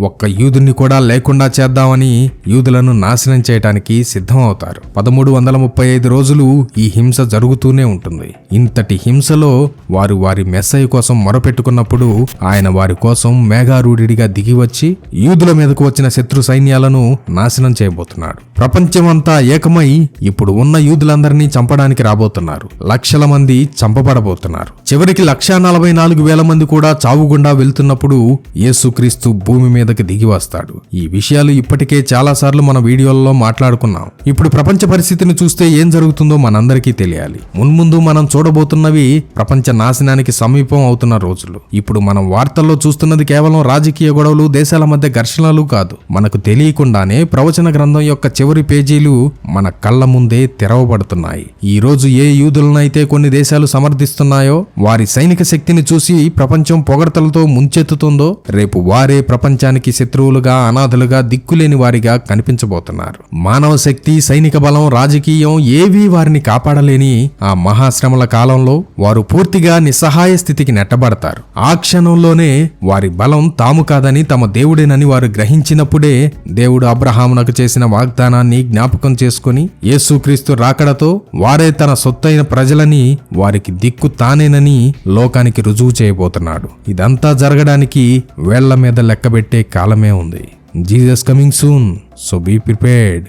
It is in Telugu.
ఒక్క యూదుని కూడా లేకుండా చేద్దామని యూదులను నాశనం చేయటానికి సిద్ధమవుతారు. పదమూడు వందల ముప్పై ఐదు రోజులు ఈ హింస జరుగుతూనే ఉంటుంది. ఇంతటి హింసలో వారు వారి మెస్సయ్య కోసం మొరపెట్టుకున్నప్పుడు ఆయన వారి కోసం మేఘారూఢిగా దిగి వచ్చి యూదుల మీదకు వచ్చిన శత్రు సైన్యాలను నాశనం చేయబోతున్నాడు. ప్రపంచమంతా ఏకమై ఇప్పుడు ఉన్న యూదులందరినీ చంపడానికి రాబోతున్నారు. లక్షల మంది చంపబడబోతున్నారు. చివరికి లక్షా నలభై నాలుగు వేల మంది కూడా చావుగుండా వెళ్తున్నప్పుడు యేసుక్రీస్తు భూమి మీద మీదకి దిగి వస్తాడు. ఈ విషయాలు ఇప్పటికే చాలాసార్లు మన వీడియోలలో మాట్లాడుకున్నాం. ఇప్పుడు ప్రపంచ పరిస్థితిని చూస్తే ఏం జరుగుతుందో మనందరికీ తెలియాలి. మున్ముందు మనం చూడబోతున్నవి ప్రపంచ నాశనానికి సమీపం అవుతున్న రోజులు. ఇప్పుడు మనం వార్తల్లో చూస్తున్నది కేవలం రాజకీయ గొడవలు దేశాల మధ్య ఘర్షణలు కాదు. మనకు తెలియకుండానే ప్రవచన గ్రంథం యొక్క చివరి పేజీలు మన కళ్ళ ముందే తెరవబడుతున్నాయి. ఈ రోజు ఏ యూదులనైతే కొన్ని దేశాలు సమర్థిస్తున్నాయో వారి సైనిక శక్తిని చూసి ప్రపంచం పొగడతలతో ముంచెత్తుతుందో రేపు వారే ప్రపంచాన్ని దేశానికి శత్రువులుగా అనాథలుగా దిక్కులేని వారిగా కనిపించబోతున్నారు. మానవ శక్తి సైనిక బలం రాజకీయం ఏవీ వారిని కాపాడలేని ఆ మహాశ్రమల కాలంలో వారు పూర్తిగా నిస్సహాయ స్థితికి నెట్టబడతారు. ఆ క్షణంలోనే వారి బలం తాము కాదని తమ దేవుడేనని వారు గ్రహించినప్పుడే దేవుడు అబ్రహామునకు చేసిన వాగ్దానాన్ని జ్ఞాపకం చేసుకుని యేసుక్రీస్తు రాకడతో వారే తన సొత్తైన ప్రజలని వారికి దిక్కు తానేనని లోకానికి రుజువు చేయబోతున్నాడు. ఇదంతా జరగడానికి వేళ్ళ మీద లెక్కబెట్టే కాలమే ఉంది. Jesus coming soon so be prepared